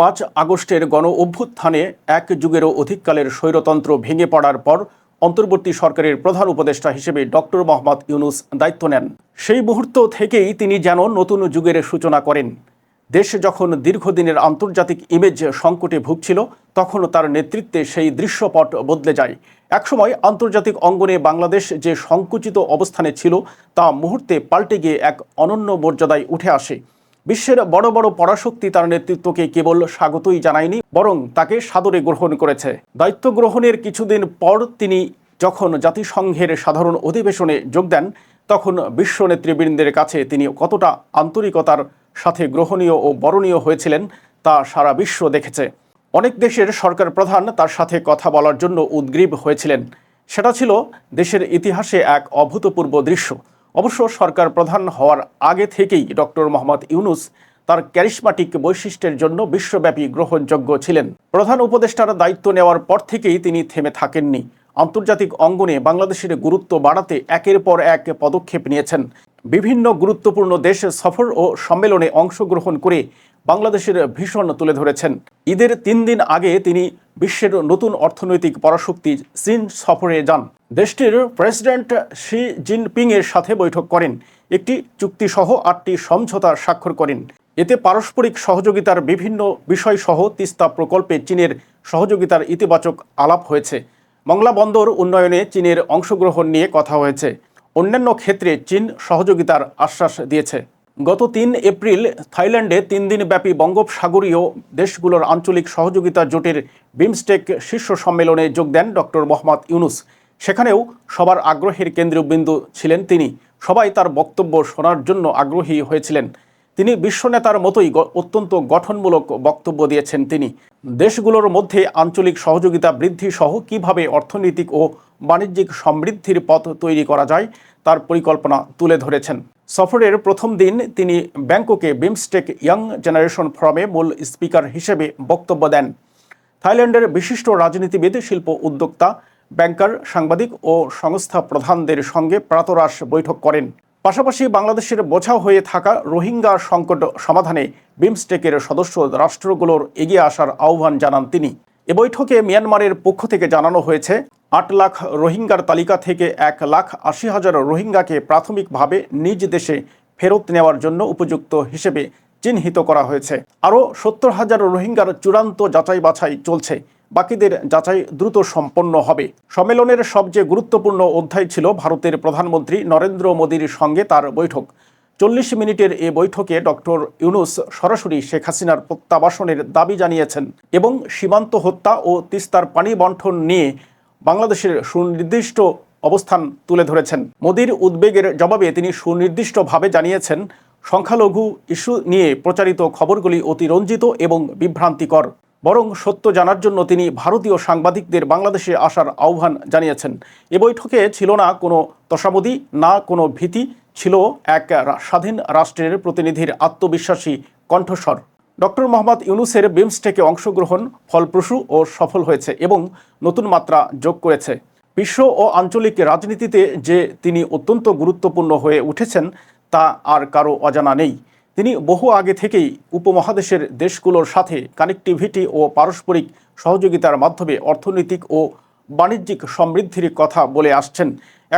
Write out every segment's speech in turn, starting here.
পাঁচ আগস্টের গণ অভ্যুত্থানে এক যুগেরও অধিককালের স্বৈরতন্ত্র ভেঙে পড়ার পর অন্তর্বর্তী সরকারের প্রধান উপদেষ্টা হিসেবে ডক্টর মোহাম্মদ ইউনুস দায়িত্ব নেন। সেই মুহূর্ত থেকেই তিনি যেন নতুন যুগের সূচনা করেন। দেশ যখন দীর্ঘদিনের আন্তর্জাতিক ইমেজ সংকটে ভুগছিল, তখন তার নেতৃত্বে সেই দৃশ্যপট বদলে যায়। একসময় আন্তর্জাতিক অঙ্গনে বাংলাদেশ যে সংকুচিত অবস্থানে ছিল, তা মুহূর্তে পাল্টে গিয়ে এক অনন্য মর্যাদায় উঠে আসে। বিশ্বের বড় বড় পরাশক্তি তার নেতৃত্বকে কেবল স্বাগতই জানায়নি, বরং তাকে সাদরে গ্রহণ করেছে। দায়িত্ব গ্রহণের কিছুদিন পর তিনি যখন জাতিসংঘের সাধারণ অধিবেশনে যোগ দেন, তখন বিশ্ব নেতৃবৃন্দের কাছে তিনি কতটা আন্তরিকতার সাথে গ্রহণীয় ও বরণীয় হয়েছিলেন, তা সারা বিশ্ব দেখেছে। অনেক দেশের সরকার প্রধান তার সাথে কথা বলার জন্য উদ্গ্রীব হয়েছিলেন। সেটা ছিল দেশের ইতিহাসে এক অভূতপূর্ব দৃশ্য। অবশ্য সরকার প্রধান হওয়ার আগে থেকেই ডক্টর মোহাম্মদ ইউনুস তার ক্যারিসমাটিক বৈশিষ্ট্যের জন্য বিশ্বব্যাপী গ্রহণযোগ্য ছিলেন। প্রধান উপদেষ্টার দায়িত্ব নেওয়ার পর থেকেই তিনি থেমে থাকেননি। আন্তর্জাতিক অঙ্গনে বাংলাদেশের গুরুত্ব বাড়াতে একের পর এক পদক্ষেপ নিয়েছেন। বিভিন্ন গুরুত্বপূর্ণ দেশ সফর ও সম্মেলনে অংশগ্রহণ করে বাংলাদেশের ভীষণ তুলে ধরেছেন। ঈদের তিন দিন আগে তিনি বিশ্বের নতুন অর্থনৈতিক পরাশক্তি চীন সফরে যান। দেশটির প্রেসিডেন্ট শি জিনপিং এর সাথে বৈঠক করেন। একটি চুক্তিসহ আটটি সমঝোতা স্বাক্ষর করেন। এতে পারস্পরিক সহযোগিতার বিভিন্ন বিষয়সহ তিস্তা প্রকল্পে চীনের সহযোগিতার ইতিবাচক আলাপ হয়েছে। মংলা বন্দর উন্নয়নে চীনের অংশগ্রহণ নিয়ে কথা হয়েছে। অন্যান্য ক্ষেত্রে চীন সহযোগিতার আশ্বাস দিয়েছে। গত তিন এপ্রিল থাইল্যান্ডে তিন দিনব্যাপী বঙ্গোপসাগরীয় দেশগুলোর আঞ্চলিক সহযোগিতা জোটের বিমস্টেক শীর্ষ সম্মেলনে যোগ দেন ডক্টর মোহাম্মদ ইউনুস। সেখানেও সবার আগ্রহের কেন্দ্রবিন্দু ছিলেন তিনি। সবাই তার বক্তব্য শোনার জন্য আগ্রহী হয়েছিলেন। তিনি বিশ্বনেতার মতোই অত্যন্ত গঠনমূলক বক্তব্য দিয়েছেন তিনি। দেশগুলোর মধ্যে আঞ্চলিক সহযোগিতা বৃদ্ধি সহ কীভাবে অর্থনৈতিক ও বাণিজ্যিক সমৃদ্ধির পথ তৈরি করা যায়, তার পরিকল্পনা তুলে ধরেছেন। সফরের প্রথম দিন তিনি ব্যাংককে বিমস্টেক ইয়াং জেনারেশন ফোরামে মূল স্পিকার হিসেবে বক্তব্য দেন। থাইল্যান্ডের বিশিষ্ট রাজনীতিবিদ, শিল্প উদ্যোক্তা ব্যাংকার, সাংবাদিক ও সংস্থা প্রধানদের সঙ্গে প্রাতরাশ বৈঠক করেন। পাশাপাশি বাংলাদেশের বোঝা হয়ে থাকা রোহিঙ্গা সংকট সমাধানে বিমস্টেকের সদস্য রাষ্ট্রগুলোর এগিয়ে আসার আহ্বান জানান তিনি। এ বৈঠকে মিয়ানমারের পক্ষ থেকে জানানো হয়েছে, আট লাখ রোহিঙ্গার তালিকা থেকে এক লাখ আশি হাজার রোহিঙ্গাকে প্রাথমিকভাবে নিজ দেশে ফেরত নেওয়ার জন্য উপযুক্ত হিসেবে চিহ্নিত করা হয়েছে। আরও সত্তর হাজার রোহিঙ্গার চূড়ান্ত যাচাই বাছাই চলছে। বাকিদের যাচাই দ্রুত সম্পন্ন হবে। সম্মেলনের সবচেয়ে গুরুত্বপূর্ণ অধ্যায় ছিল ভারতের প্রধানমন্ত্রী নরেন্দ্র মোদীর সঙ্গে তার বৈঠক। চল্লিশ মিনিটের এ বৈঠকে ডক্টর ইউনুস সরাসরি শেখ হাসিনার প্রত্যাবাসনের দাবি জানিয়েছেন এবং সীমান্ত হত্যা ও তিস্তার পানি বন্টন নিয়ে বাংলাদেশের সুনির্দিষ্ট অবস্থান তুলে ধরেছেন। মোদীর উদ্বেগের জবাবে তিনি সুনির্দিষ্টভাবে জানিয়েছেন, সংখ্যালঘু ইস্যু নিয়ে প্রচারিত খবরগুলি অতিরঞ্জিত এবং বিভ্রান্তিকর। বরং সত্য জানার জন্য তিনি ভারতীয় সাংবাদিকদের বাংলাদেশে আসার আহ্বান জানিয়েছেন। এ বৈঠকে ছিল না কোনো তসামদি না কোনো ভীতি, ছিল এক স্বাধীন রাষ্ট্রের প্রতিনিধির আত্মবিশ্বাসী কণ্ঠস্বর। ডক্টর মোহাম্মদ ইউনুসের বিমস্টেকে অংশগ্রহণ ফলপ্রসূ ও সফল হয়েছে এবং নতুন মাত্রা যোগ করেছে। বিশ্ব ও আঞ্চলিক রাজনীতিতে যে তিনি অত্যন্ত গুরুত্বপূর্ণ হয়ে উঠেছেন, তা আর কারও অজানা নেই। তিনি বহু আগে থেকেই উপমহাদেশের দেশগুলোর সাথে কানেক্টিভিটি ও পারস্পরিক সহযোগিতার মাধ্যমে অর্থনৈতিক ও বাণিজ্যিক সমৃদ্ধির কথা বলে আসছেন।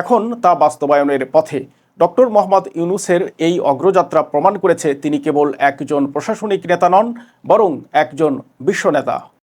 এখন তা বাস্তবায়নের পথে। ডক্টর মোহাম্মদ ইউনুসের এই অগ্রযাত্রা প্রমাণ করেছে তিনি কেবল একজন প্রশাসনিক নেতা নন, বরং একজন বিশ্বনেতা